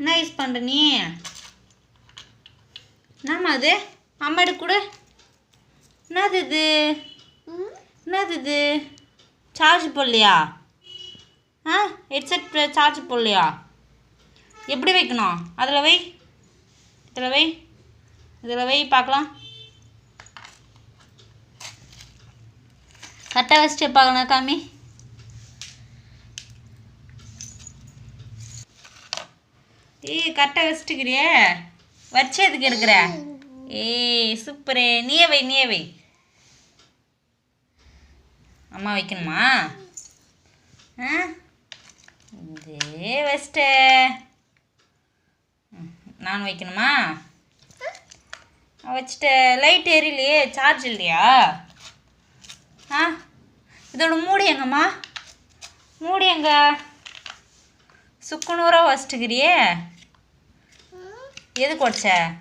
என்ன யூஸ் பண்ணுற நீ? என்னம்மா அது? அம்மாடு கூட. என்னது இது? என்னது இது? சார்ஜ் போடலையா? ஆ ஹெட்செட் சார்ஜ் போடலையா? எப்படி வைக்கணும்? அதில் வை. இதில் வை. இதில் வை பார்க்கலாம். கரெக்டாக வச்சுட்டு பார்க்கலாம் காமி. ஏய் கரெக்டாக வச்சுட்டுக்கிறியே? வச்சு எதுக்கு இருக்கிற ஏய் சூப்பரே. நீயே வை நீயே வை. அம்மா வைக்கணுமா? ஆ? இதே வச்சிட்ட. நான் வைக்கணுமா? வச்சுட்ட. லைட் எரியலையே சார்ஜ் இல்லையா? ஆ? இதோட மூடி எங்கம்மா? மூடி எங்கே? சுக்குநூறாக வச்சுட்டுக்கிறியே? எதுக்கு உடச்ச?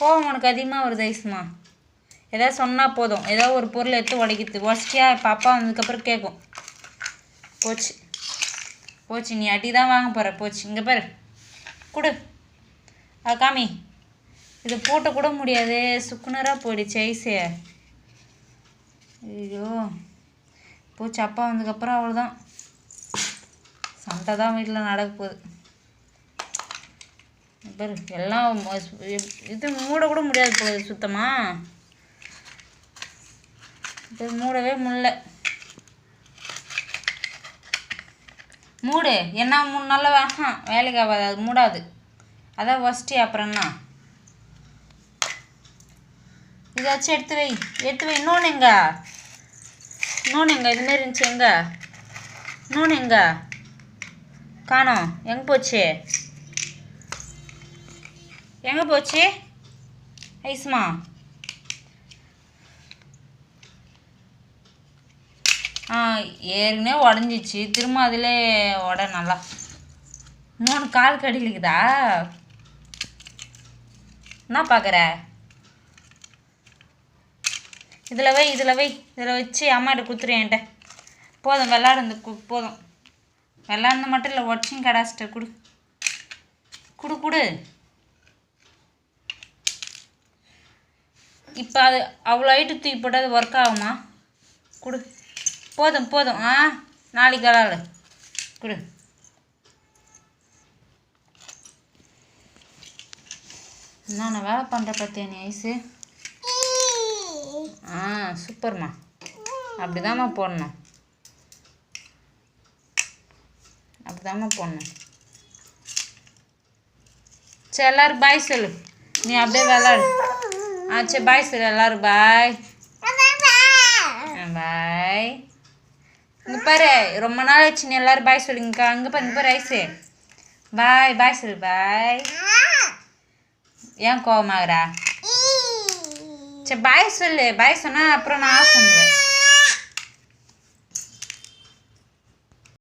கோவம் உனக்கு அதிகமாக வருது ஐஸ்மா. ஏதாவது சொன்னால் போதும். ஏதாவது ஒரு பொருள் எடுத்து உடைக்கிது உடச்சிட்டியா? பாப்பா வந்ததுக்கப்புறம் கேட்கும் போச்சு. போச்சு நீ அடி தான் வாங்க போகிற போச்சு. இங்கே பாரு. கொடு. ஆ காமி. இது போட்ட கூட முடியாது. சுக்குனராக போயிடுச்சு ஐஸு. ஐயோ. போச்சு அப்பா வந்ததுக்கப்புறம் அவ்வளோதான் சண்டை தான் வீட்டில் நடக்க போகுது. எல்லாம் இது மூட கூட முடியாது போகுது சுத்தமாக இது மூடவே முடியல மூடு என்ன மூணு நாளில் ஆஹா வேலைக்கு ஆகாது அது மூடாது. அதான் ஃபஸ்ட்டு அப்புறம் என்ன? இதாச்சும் எடுத்து வை எடுத்து வை. இன்னொன்று எங்க? இன்னொன்று எங்க? இதுமாரி இருந்துச்சு எங்க? இன்னொன்று எங்க? காணோம். எங்கே போச்சு? எங்கே போச்சு? ஐஸ்மா ஆ ஏற்கனவே உடஞ்சிச்சு. திரும்ப அதிலே உட நல்லா. மூணு கால் கடிலிக்குதா என்ன பார்க்குற இதில் வை இதில் வை இதில் வச்சு அம்மாட்ட கொடுத்துரு என்கிட்ட. போதும் விளாடுந்து கு போதும். விளாட்ந்து மட்டும் இல்லை உடச்சும் கடாச்சிட்ட கொடு. குடு குடு. இப்போ அது அவ்வளோ ஹைட்டு தூக்கி போட்டால் அது ஒர்க் ஆகுமா? கொடு. போதும் போதும். ஆ நாளைக்கு விளாடு கொடு. என்னென்ன வேலை பண்ணுற பார்த்தியா நீ ஐஸு ஆ சூப்பர்மா. அப்படிதாம்மா போடணும். அப்படிதாம்மா போடணும். சரி எல்லாரும் பாய் சொல்லு. நீ அப்படியே விளாடு. ஆ சரி பாய் சொல்லு எல்லோரும் பாய் பாய் இங்கே பாரு ரொம்ப நாள் ஆச்சு நீ எல்லாரும் பாய் சொல்லுங்க அங்கே பாரு இங்கே பாரு ஐஸு பாய் பாய் சொல்லு பாய் ஏன் கோவமாகறா? சரி பாய் சொல்லு. பாய் சொன்னால் அப்புறம் நான் ஆஃப் பண்ணுவேன்.